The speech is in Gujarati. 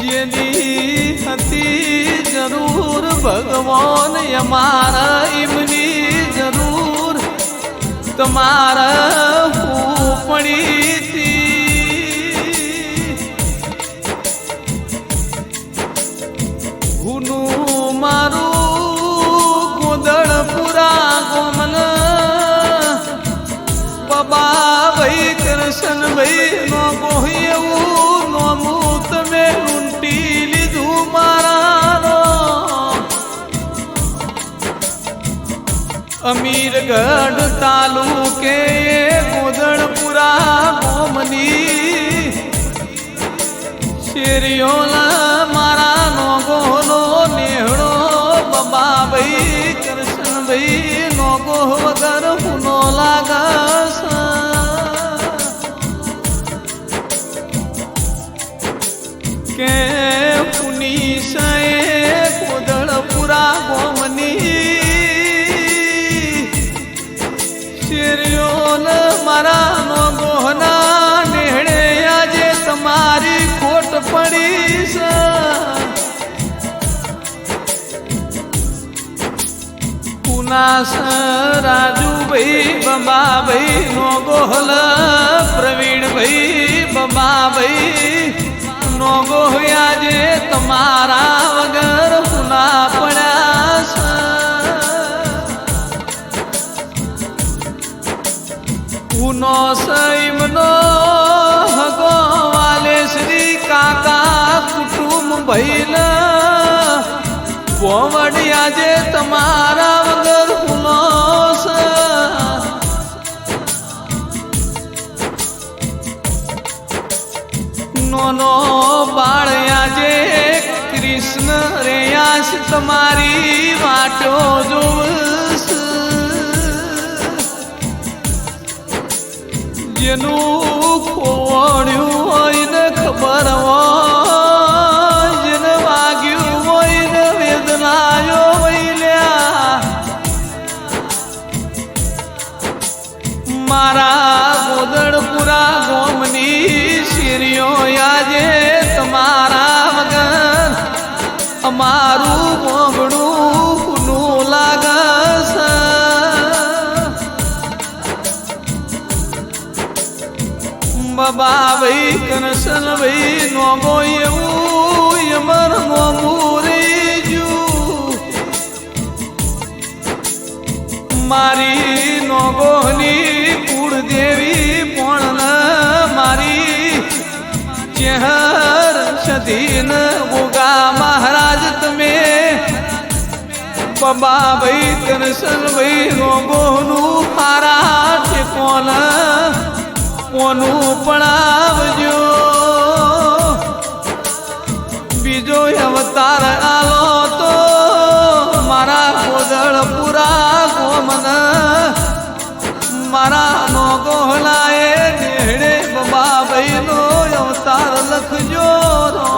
એની હતી જરૂર, ભગવાન અમારા એમની જરૂર. તમારા પડી હુનું મારું ગોદળપુરા ગોમન. બાબા ભાઈ કૃષ્ણ ભાઈ અમીરગઢ તાલુકે ગોદણપુરા મોમની શેરીઓલા મારા નો ગોનો નેહડો બબાભાઈ, કૃષ્ણભાઈ નો ગો વગર હુનો પુનાસ રાજુભાઈ બબાભાઈ નો ગોહલ પ્રવીણભાઈ બબાભાઈ નો ગોહ્યા જે તમારા વગર પુના પડ્યા ઉનો સૈમનો ભૈલ પોવડી આજે તમારા વગર હુનો નોનો બાળ આજે કૃષ્ણ રેયાશ તમારી વાટો જોવસ જેનું ખોડ્યું હોય ને ખબર હોય બાબા ભાઈ કનસન ભાઈ નોમો એવું યમર નોમું રેજ્યું મારી નોગોની કુળદેવી પણ મારી ચેહર સધીન ગોગા મહારાજ તમે બાબા ભાઈ કનસન ભાઈ નોગોનું હારા ઠેકોન કોનું પડાવજો બીજો અવતાર આલો તો મારા કોદળ પુરા ગોમન. મારા નો ગોહલાએ નેહડે બાબા ભાઈ નો અવતાર લખજો રો